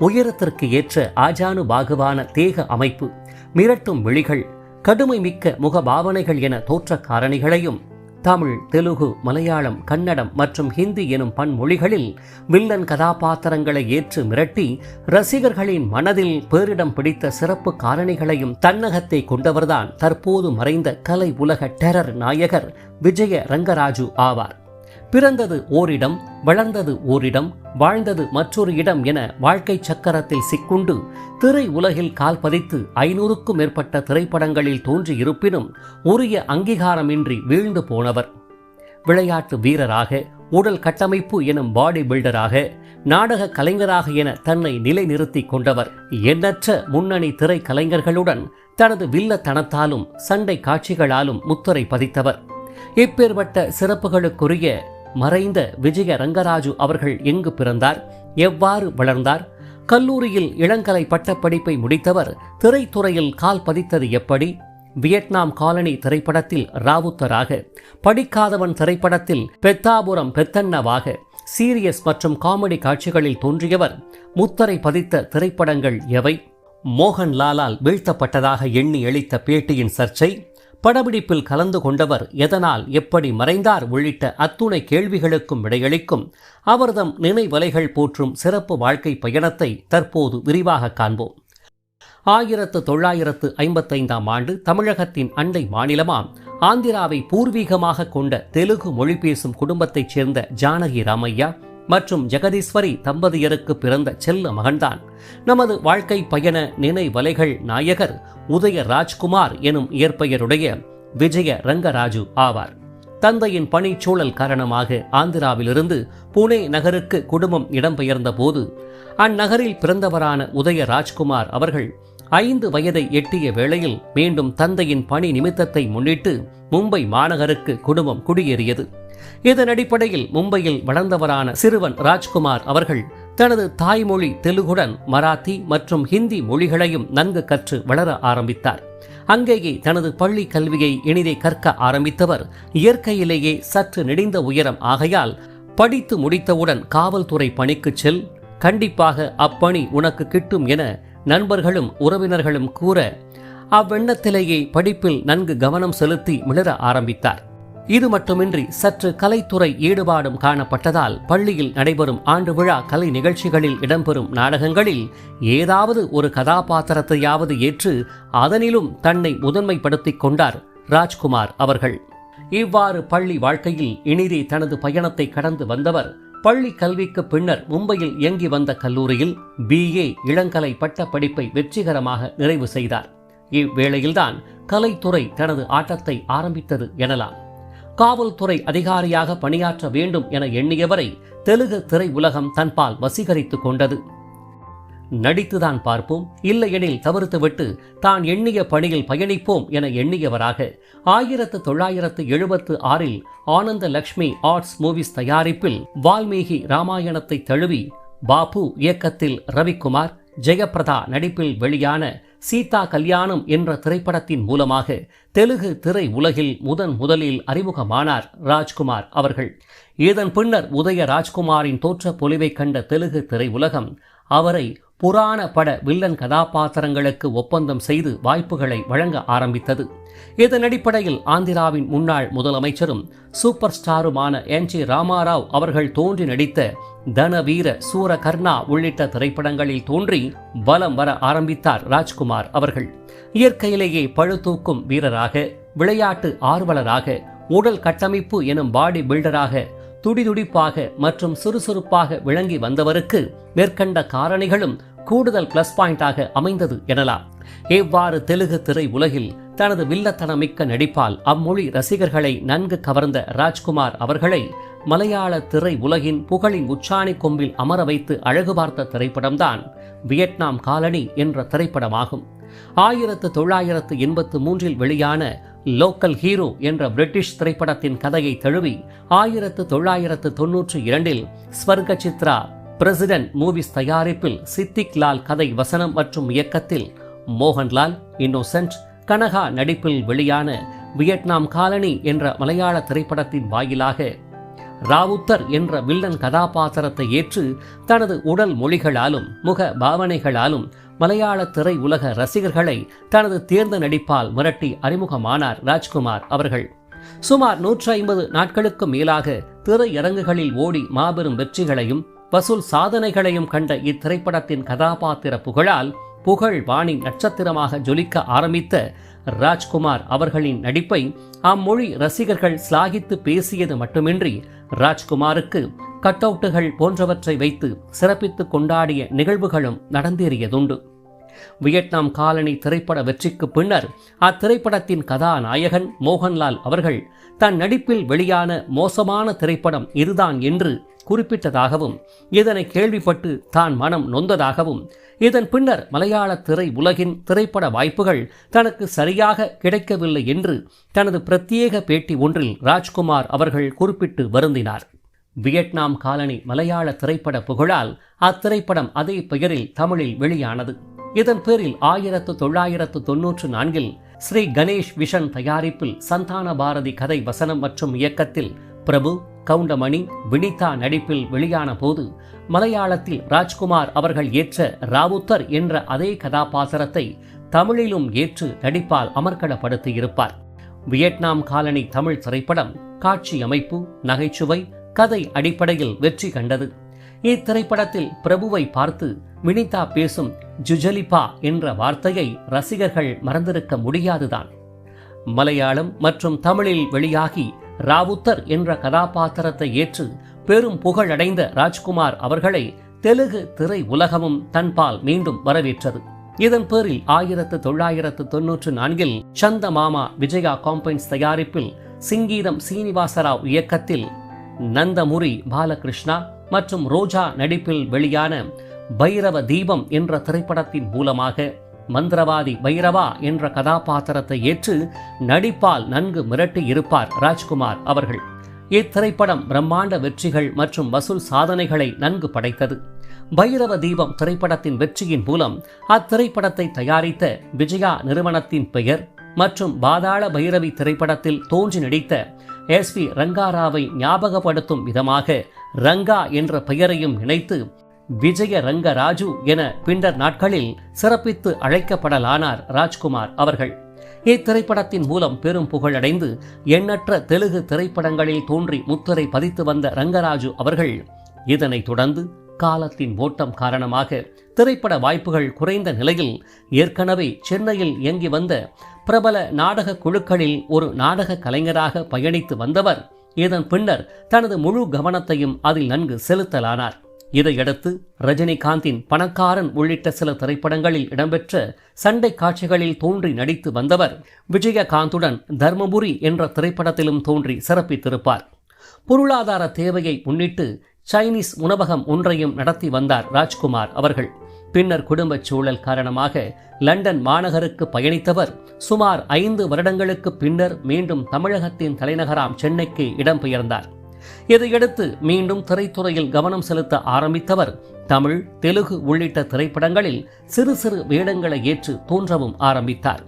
உயரத்திற்கு ஏற்ற ஆஜானு பாகுவான தேக அமைப்பு மிரட்டும் விழிகள் கடுமை மிக்க முகபாவனைகள் என தோற்ற காரணிகளையும் தமிழ் தெலுகு மலையாளம் கன்னடம் மற்றும் ஹிந்தி எனும் பன்மொழிகளில் வில்லன் கதாபாத்திரங்களை ஏற்று மிரட்டி ரசிகர்களின் மனதில் பேரிடம் பிடித்த சிறப்பு காரணிகளையும் தன்னகத்தை கொண்டவர்தான் தற்போது மறைந்த கலை உலக டெரர் நாயகர் விஜய ரங்கராஜு ஆவார். பிறந்தது ஓரிடம் வளர்ந்தது ஓரிடம் வாழ்ந்தது மற்றொரு இடம் என வாழ்க்கை சக்கரத்தில் சிக்குண்டு திரை உலகில் கால் பதித்து ஐநூறுக்கும் மேற்பட்ட திரைப்படங்களில் தோன்றியிருப்பினும் உரிய அங்கீகாரமின்றி வீழ்ந்து போனவர். விளையாட்டு வீரராக உடல் கட்டமைப்பு எனும் பாடி பில்டராக நாடக கலைஞராக என தன்னை நிலைநிறுத்தி கொண்டவர். எண்ணற்ற முன்னணி திரை கலைஞர்களுடன் தனது வில்லத்தனத்தாலும் சண்டை காட்சிகளாலும் முத்திரை பதித்தவர். இப்பேற்பட்ட சிறப்புகளுக்குரிய மறைந்த விஜய ரங்கராஜு அவர்கள் எங்கு பிறந்தார்? எவ்வாறு வளர்ந்தார்? கல்லூரியில் இளங்கலை பட்டப்படிப்பை முடித்தவர் திரைத்துறையில் கால் பதித்தது எப்படி? வியட்நாம் காலனி திரைப்படத்தில் ராவுத்தராக படிக்காதவன் திரைப்படத்தில் பெத்தாபுரம் பெத்தன்னவாக சீரியஸ் மற்றும் காமெடி காட்சிகளில் தோன்றியவர் முத்தரை பதித்த திரைப்படங்கள் எவை? மோகன்லாலால் வீழ்த்தப்பட்டதாக எண்ணி அளித்த பேட்டியின் சர்ச்சை படப்பிடிப்பில் கலந்து கொண்டவர் எதனால் எப்படி மறைந்தார் உள்ளிட்ட அத்துணை கேள்விகளுக்கும் விடையளிக்கும் அவர்தம் நினைவலைகள் போற்றும் சிறப்பு வாழ்க்கை பயணத்தை தற்போது விரிவாக காண்போம். ஆயிரத்து தொள்ளாயிரத்து ஐம்பத்தைந்தாம் ஆண்டு தமிழகத்தின் அண்டை மாநிலமாம். ஆந்திராவை பூர்வீகமாக கொண்ட தெலுங்கு மொழி பேசும் குடும்பத்தைச் சேர்ந்த ஜானகி ராமையா மற்றும் ஜெகதீஸ்வரி தம்பதியருக்கு பிறந்த செல்ல மகன்தான். நமது வாழ்க்கை பயண நினைவலைகள் நாயகர் உதய ராஜ்குமார் எனும் இயற்பெயருடைய விஜய ரங்கராஜு ஆவார். தந்தையின் பணிச்சூழல் காரணமாக ஆந்திராவிலிருந்து புனே நகருக்கு குடும்பம் இடம்பெயர்ந்த போது அந்நகரில் பிறந்தவரான உதய ராஜ்குமார் அவர்கள் ஐந்து வயதை எட்டிய வேளையில் மீண்டும் தந்தையின் பணி நிமித்தத்தை முன்னிட்டு மும்பை மாநகருக்கு குடும்பம் குடியேறியது. இதன் அடிப்படையில் மும்பையில் வளர்ந்தவரான சிறுவன் ராஜ்குமார் அவர்கள் தனது தாய்மொழி தெலுகுடன் மராத்தி மற்றும் ஹிந்தி மொழிகளையும் நன்கு கற்று வளர ஆரம்பித்தார். அங்கேயே தனது பள்ளி கல்வியை இனிதே கற்க ஆரம்பித்தவர். இயற்கையிலேயே சற்று நெடிந்த உயரம் ஆகையால் படித்து முடித்தவுடன் காவல்துறை பணிக்குச் செல் கண்டிப்பாக அப்பணி உனக்கு கிட்டும் என நண்பர்களும் உறவினர்களும் கூற அவ்வெண்ணத்திலேயே படிப்பில் நன்கு கவனம் செலுத்தி மிளற ஆரம்பித்தார். இது மட்டுமின்றி சற்று கலைத்துறை ஈடுபாடும் காணப்பட்டதால் பள்ளியில் நடைபெறும் ஆண்டு விழா கலை நிகழ்ச்சிகளில் இடம்பெறும் நாடகங்களில் ஏதாவது ஒரு கதாபாத்திரத்தையாவது ஏற்று அதனிலும் தன்னை முதன்மைப்படுத்திக் கொண்டார் ராஜ்குமார் அவர்கள். இவ்வாறு பள்ளி வாழ்க்கையில் இனிதே தனது பயணத்தை கடந்து வந்தவர் பள்ளி கல்விக்கு பின்னர் மும்பையில் இயங்கி வந்த கல்லூரியில் பிஏ இளங்கலை பட்ட படிப்பை வெற்றிகரமாக நிறைவு செய்தார். இவ்வேளையில்தான் கலைத்துறை தனது ஆட்டத்தை ஆரம்பித்தது எனலாம். காவல்துறை அதிகாரியாக பணியாற்ற வேண்டும் என எண்ணியவரை தெலுங்கு திரை உலகம் தன்பால் வசீகரித்துக் கொண்டது. நடித்துதான் பார்ப்போம். இல்லையெனில் தவிர்த்துவிட்டு தான் எண்ணிய பணியில் பயணிப்போம் என எண்ணியவராக ஆயிரத்து தொள்ளாயிரத்து எழுபத்து ஆறில் ஆனந்த லக்ஷ்மி ஆர்ட்ஸ் மூவிஸ் தயாரிப்பில் வால்மீகி ராமாயணத்தை தழுவி பாபு இயக்கத்தில் ரவிக்குமார் ஜெயபிரதா நடிப்பில் வெளியான சீதா கல்யாணம் என்ற திரைப்படத்தின் மூலமாக தெலுங்கு திரை உலகில் முதன் முதலில் அறிமுகமானார் ராஜ்குமார் அவர்கள். இதன் பின்னர் உதய ராஜ்குமாரின் தோற்ற பொலிவை கண்ட தெலுங்கு திரை உலகம் அவரை புராண பட வில்லன் கதாபாத்திரங்களுக்கு ஒப்பந்தம் செய்து வாய்ப்புகளை வழங்க ஆரம்பித்தது. இதன் அடிப்படையில் ஆந்திராவின் முன்னாள் முதலமைச்சரும் சூப்பர் ஸ்டாருமான என். ஜி. ராமாராவ் அவர்கள் தோன்றி நடித்த தனவீர சூரகர்ணா உள்ளிட்ட திரைப்படங்களில் தோன்றி பலம் வர ஆரம்பித்தார் ராஜ்குமார் அவர்கள். இயற்கையிலேயே பழுதூக்கும் வீரராக விளையாட்டு ஆர்வலராக உடல் கட்டமைப்பு எனும் பாடி பில்டராக துடிதுடிப்பாக மற்றும் சுறுசுறுப்பாக விளங்கி வந்தவருக்கு மேற்கண்ட காரணிகளும் கூடுதல் பிளஸ் பாயிண்டாக அமைந்தது எனலாம். இவ்வாறு தெலுங்கு திரை உலகில் தனது வில்லத்தனமிக்க நடிப்பால் அம்மொழி ரசிகர்களை நன்கு கவர்ந்த ராஜ்குமார் அவர்களை மலையாள திரை உலகின் புகழின் உச்சாணி கொம்பில் அமர வைத்து அழகு பார்த்த திரைப்படம்தான் வியட்நாம் காலனி என்ற திரைப்படமாகும். ஆயிரத்து தொள்ளாயிரத்து எண்பத்து மூன்றில் வெளியான லோக்கல் ஹீரோ என்ற பிரிட்டிஷ் திரைப்படத்தின் கதையை தழுவி ஆயிரத்து தொள்ளாயிரத்து தொன்னூற்றி இரண்டில் ஸ்வர்க சித்ரா பிரசிடென்ட் மூவிஸ் தயாரிப்பில் சித்திக் லால் கதை வசனம் மற்றும் இயக்கத்தில் மோகன்லால் இன்னோசென்ட் கனகா நடிப்பில் வெளியான வியட்நாம் காலனி என்ற மலையாள திரைப்படத்தின் வாயிலாக ராவுத்தர் என்ற வில்லன் கதாபாத்திரத்தை ஏற்று தனது உடல் மொழிகளாலும் முக பாவனைகளாலும் மலையாள திரை உலக ரசிகர்களை தனது தேர்ந்த நடிப்பால் மிரட்டி அறிமுகமானார் ராஜ்குமார் அவர்கள். சுமார் நூற்றி ஐம்பது நாட்களுக்கு மேலாக திரையரங்குகளில் ஓடி மாபெரும் வெற்றிகளையும் வசூல் சாதனைகளையும் கண்ட இத்திரைப்படத்தின் கதாபாத்திர புகழால் புகழ் வாணி நட்சத்திரமாக ஜொலிக்க ஆரம்பித்த ராஜ்குமார் அவர்களின் நடிப்பை அம்மொழி ரசிகர்கள் சிலாகித்து பேசியது மட்டுமின்றி ராஜ்குமாருக்கு கட்டவுட்டுகள் போன்றவற்றை வைத்து சிறப்பித்து கொண்டாடிய நிகழ்வுகளும் நடந்தேறியதுண்டு. வியட்நாம் காலனி திரைப்பட வெற்றிக்கு பின்னர் அத்திரைப்படத்தின் கதாநாயகன் மோகன்லால் அவர்கள் தன் நடிப்பில் வெளியான மோசமான திரைப்படம் இதுதான் என்று குறிப்பிட்டதாகவும் இதனை கேள்விப்பட்டு தான் மனம் நொந்ததாகவும் இதன் பின்னர் மலையாள திரை உலகின் திரைப்பட வாய்ப்புகள் தனக்கு சரியாக கிடைக்கவில்லை என்று தனது பிரத்யேக பேட்டி ஒன்றில் ராஜ்குமார் அவர்கள் குறிப்பிட்டு வருந்தினார். வியட்நாம் காலனி மலையாள திரைப்பட புகழால் அத்திரைப்படம் அதே பெயரில் தமிழில் வெளியானது. இதன் பேரில் ஆயிரத்து தொள்ளாயிரத்து தொன்னூற்று நான்கில் ஸ்ரீ கணேஷ் விஷன் தயாரிப்பில் சந்தான பாரதி கதை வசனம் மற்றும் இயக்கத்தில் பிரபு கவுண்டமணி வினிதா நடிப்பில் வெளியான போது மலையாளத்தில் ராஜ்குமார் அவர்கள் ஏற்ற ராவுத்தர் என்ற அதே கதாபாத்திரத்தை தமிழிலும் ஏற்று நடிப்பால் அமர்க்களப்படுத்தியிருப்பார் வியட்நாம் காலனி தமிழ் திரைப்படம் காட்சி அமைப்பு நகைச்சுவை கதை அடிப்படையில் வெற்றி கண்டது. இத்திரைப்படத்தில் பிரபுவை பார்த்து வினிதா பேசும் ஜுஜலிபா என்ற வார்த்தையை ரசிகர்கள் மறந்திருக்க முடியாதுதான். மலையாளம் மற்றும் தமிழில் வெளியாகி ராவுத்தர் என்ற கதாபாத்திரத்தை ஏற்று பெரும் புகழடைந்த ராஜ்குமார் அவர்களை தெலுங்கு திரை உலகமும் தன்பால் மீண்டும் வரவேற்றது. இதன் பேரில் ஆயிரத்து தொள்ளாயிரத்து தொன்னூற்று நான்கில் சந்த மாமா விஜயா காம்பைன்ஸ் தயாரிப்பில் சிங்கீதம் சீனிவாசராவ் இயக்கத்தில் நந்தமுரி பாலகிருஷ்ணா மற்றும் ரோஜா நடிப்பில் வெளியான பைரவ தீபம் என்ற திரைப்படத்தின் மூலமாக மந்திரவாதி பைரவா என்ற கதாபாத்திரத்தை ஏற்று நடிப்பால் நன்கு மிரட்டி இருப்பார் ராஜ்குமார் அவர்கள். இத்திரைப்படம் பிரம்மாண்ட வெற்றிகள் மற்றும் வசூல் சாதனைகளை நன்கு படைத்தது. பைரவ தீபம் திரைப்படத்தின் வெற்றியின் மூலம் அத்திரைப்படத்தை தயாரித்த விஜயா நிறுவனத்தின் பெயர் மற்றும் பாதாள பைரவி திரைப்படத்தில் தோன்றி நடித்த எஸ் வி ரங்காராவை ஞாபகப்படுத்தும் விதமாக ரங்கா என்ற பெயரையும் இணைத்து விஜய ரங்கராஜு என பின்னர் நாட்களில் சிறப்பித்து அழைக்கப்படலானார் ராஜ்குமார் அவர்கள். இத்திரைப்படத்தின் மூலம் பெரும் புகழடைந்து எண்ணற்ற தெலுங்கு திரைப்படங்களில் தோன்றி முத்திரை பதித்து வந்த ரங்கராஜு அவர்கள் இதனைத் தொடர்ந்து காலத்தின் ஓட்டம் காரணமாக திரைப்பட வாய்ப்புகள் குறைந்த நிலையில் ஏற்கனவே சென்னையில் இயங்கி வந்த பிரபல நாடக குழுக்களில் ஒரு நாடக கலைஞராக பயணித்து வந்தவர். இதன் பின்னர் தனது முழு கவனத்தையும் அதில் நன்கு செலுத்தலானார். இதையடுத்து ரஜினிகாந்தின் பணக்காரன் உள்ளிட்ட சில திரைப்படங்களில் இடம்பெற்ற சண்டை காட்சிகளில் தோன்றி நடித்து வந்தவர் விஜயகாந்துடன் தர்மபுரி என்ற திரைப்படத்திலும் தோன்றி சிறப்பித்திருப்பார். பொருளாதார தேவையை முன்னிட்டு சைனீஸ் உணவகம் ஒன்றையும் நடத்தி வந்தார் ராஜ்குமார் அவர்கள். பின்னர் குடும்பச் சூழல் காரணமாக லண்டன் மாநகருக்கு பயணித்தவர் சுமார் ஐந்து வருடங்களுக்கு பின்னர் மீண்டும் தமிழகத்தின் தலைநகராம் சென்னைக்கு இடம்பெயர்ந்தார். இதையடுத்து மீண்டும் திரைத்துறையில் கவனம் செலுத்த ஆரம்பித்தவர். தமிழ் தெலுங்கு உள்ளிட்ட திரைப்படங்களில் சிறு சிறு வேடங்களை ஏற்று தோன்றவும் ஆரம்பித்தார்.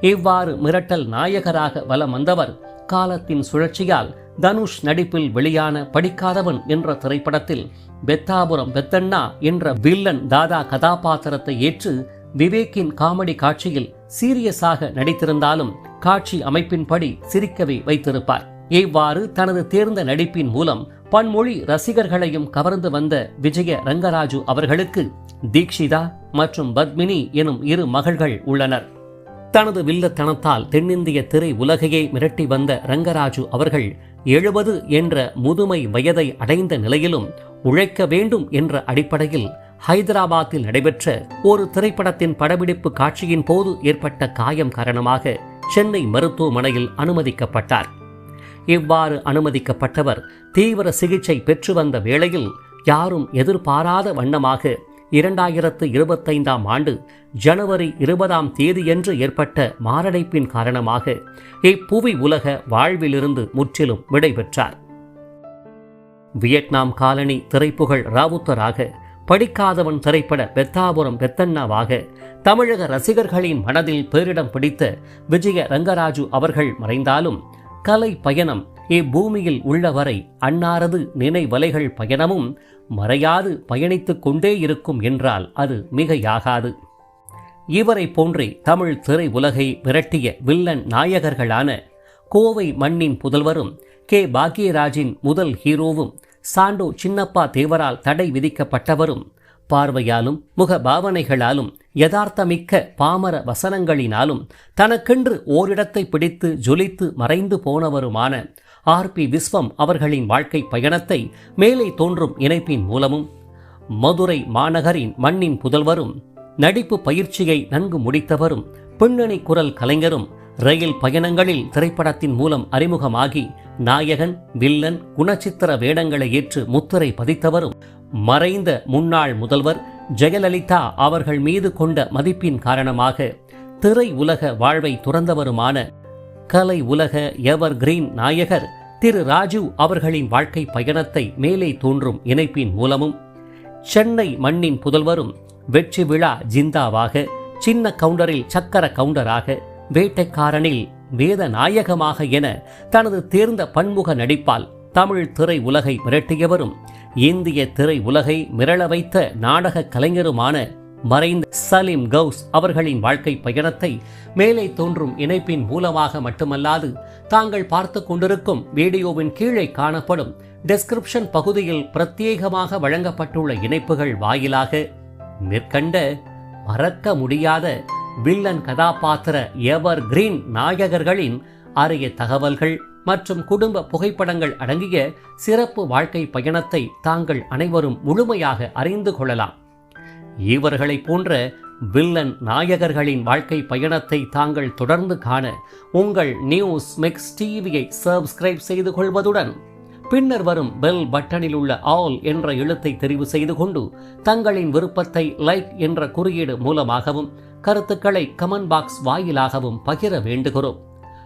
இவ்வாறு மிரட்டல் நாயகராக வலம் வந்தவர் காலத்தின் சுழற்சியால் தனுஷ் நடிப்பில் வெளியான படிக்காதவன் என்ற திரைப்படத்தில் பெத்தாபுரம் பெத்தண்ணா என்ற வில்லன் தாதா கதாபாத்திரத்தை ஏற்று விவேக்கின் காமெடி காட்சியில் சீரியஸாக நடித்திருந்தாலும் காட்சி அமைப்பின்படி சிரிக்கவே வைத்திருப்பார். இவ்வாறு தனது தேர்ந்த நடிப்பின் மூலம் பன்மொழி ரசிகர்களையும் கவர்ந்து வந்த விஜய ரங்கராஜு அவர்களுக்கு தீக்ஷிதா மற்றும் பத்மினி எனும் இரு மகள்கள் உள்ளனர். தனது வில்லத்தனத்தால் தென்னிந்திய திரை உலகையே மிரட்டி வந்த ரங்கராஜு அவர்கள் எழுபது என்ற முதுமை வயதை அடைந்த நிலையிலும் உழைக்க வேண்டும் என்ற அடிப்படையில் ஹைதராபாத்தில் நடைபெற்ற ஒரு திரைப்படத்தின் படப்பிடிப்பு காட்சியின் போது ஏற்பட்ட காயம் காரணமாக சென்னை மருத்துவமனையில் அனுமதிக்கப்பட்டார். இவ்வாறு அனுமதிக்கப்பட்டவர் தீவிர சிகிச்சை பெற்று வந்த வேளையில் யாரும் எதிர்பாராத வண்ணமாக இரண்டாயிரத்து இருபத்தைந்தாம் ஆண்டு ஜனவரி இருபதாம் தேதியன்று ஏற்பட்ட மாரடைப்பின் காரணமாக இப்புவி உலக வாழ்விலிருந்து முற்றிலும் விடைபெற்றார். வியட்நாம் காலனி திரைப்புகழ் ராவுத்தராக படிக்காதவன் திரைப்பட பெத்தாபுரம் பெத்தண்ணாவாக தமிழக ரசிகர்களின் மனதில் பேரிடம் பிடித்த விஜய ரங்கராஜு அவர்கள் மறைந்தாலும் கலை பயணம் இப்பூமியில் உள்ளவரை அன்னாரது நினைவலைகள் பயணமும் மறையாது பயணித்துக் கொண்டே இருக்கும் என்றால் அது மிகையாகாது. இவரை போன்றே தமிழ் திரை உலகை விரட்டிய வில்லன் நாயகர்களான கோவை மண்ணின் புதல்வரும் கே. பாக்யராஜின் முதல் ஹீரோவும் சாண்டோ சின்னப்பா தேவரால் தடை விதிக்கப்பட்டவரும் பார்வையாலும் முக பாவனைகளாலும் யதார்த்தமிக்க பாமர வசனங்களினாலும் தனக்கென்று ஓரிடத்தை பிடித்து ஜொலித்து மறைந்து போனவருமான ஆர் பி விஸ்வம் அவர்களின் வாழ்க்கை பயணத்தை மேலே தோன்றும் இணைப்பின் மூலமும் மதுரை மாநகரின் மண்ணின் புதல்வரும் நடிப்பு பயிற்சியை நன்கு முடித்தவரும் பின்னணி குரல் கலைஞரும் ரயில் பயணங்களில் திரைப்படத்தின் மூலம் அறிமுகமாகி நாயகன் வில்லன் குணச்சித்திர வேடங்களை ஏற்று முத்திரை பதித்தவரும் மறைந்த முன்னாள் முதல்வர் ஜெயலலிதா அவர்கள் மீது கொண்ட மதிப்பின் காரணமாக திரை உலக வாழ்வை துறந்தவருமான கலை உலக எவர் கிரீன் நாயகர் திரு ராஜீவ் அவர்களின் வாழ்க்கை பயணத்தை மேலே தோன்றும் இணைப்பின் மூலமும் சென்னை மண்ணின் புதல்வரும் வெற்றி விழா ஜிந்தாவாக சின்ன கவுண்டரில் சக்கர கவுண்டராக வேட்டைக்காரனில் வேத நாயகமாக என தனது தேர்ந்த பன்முக நடிப்பால் தமிழ் திரை உலகை மிரட்டியவரும் இந்திய திரை உலகை மிரள வைத்த நாடக கலைஞருமான மறைந்த சலீம் கவுஸ் அவர்களின் வாழ்க்கை பயணத்தை மேலே தோன்றும் இணைப்பின் மூலமாக மட்டுமல்லாது தாங்கள் பார்த்து கொண்டிருக்கும் வீடியோவின் கீழே காணப்படும் டெஸ்கிரிப்ஷன் பகுதியில் பிரத்யேகமாக வழங்கப்பட்டுள்ள இணைப்புகள் வாயிலாக மேற்கண்ட மறக்க முடியாத வில்லன் கதாபாத்திர எவர் கிரீன் நாயகர்களின் அரிய தகவல்கள். மற்றும் குடும்ப புகைப்படங்கள் அடங்கிய சிறப்பு வாழ்க்கை பயணத்தை தாங்கள் அனைவரும் முழுமையாக அறிந்து கொள்ளலாம். இவர்களைப் போன்ற வில்லன் நாயகர்களின் வாழ்க்கை பயணத்தை தாங்கள் தொடர்ந்து காண உங்கள் நியூஸ் மிக்ஸ் டிவியை சப்ஸ்கிரைப் செய்து கொள்வதுடன் பின்னர் வரும் பெல் பட்டனில் உள்ள ஆல் என்ற எழுத்தை தெரிவு செய்து கொண்டு தங்களின் விருப்பத்தை லைக் என்ற குறியீடு மூலமாகவும் கருத்துக்களை கமெண்ட் பாக்ஸ் வாயிலாகவும் பகிர வேண்டுகிறோம்.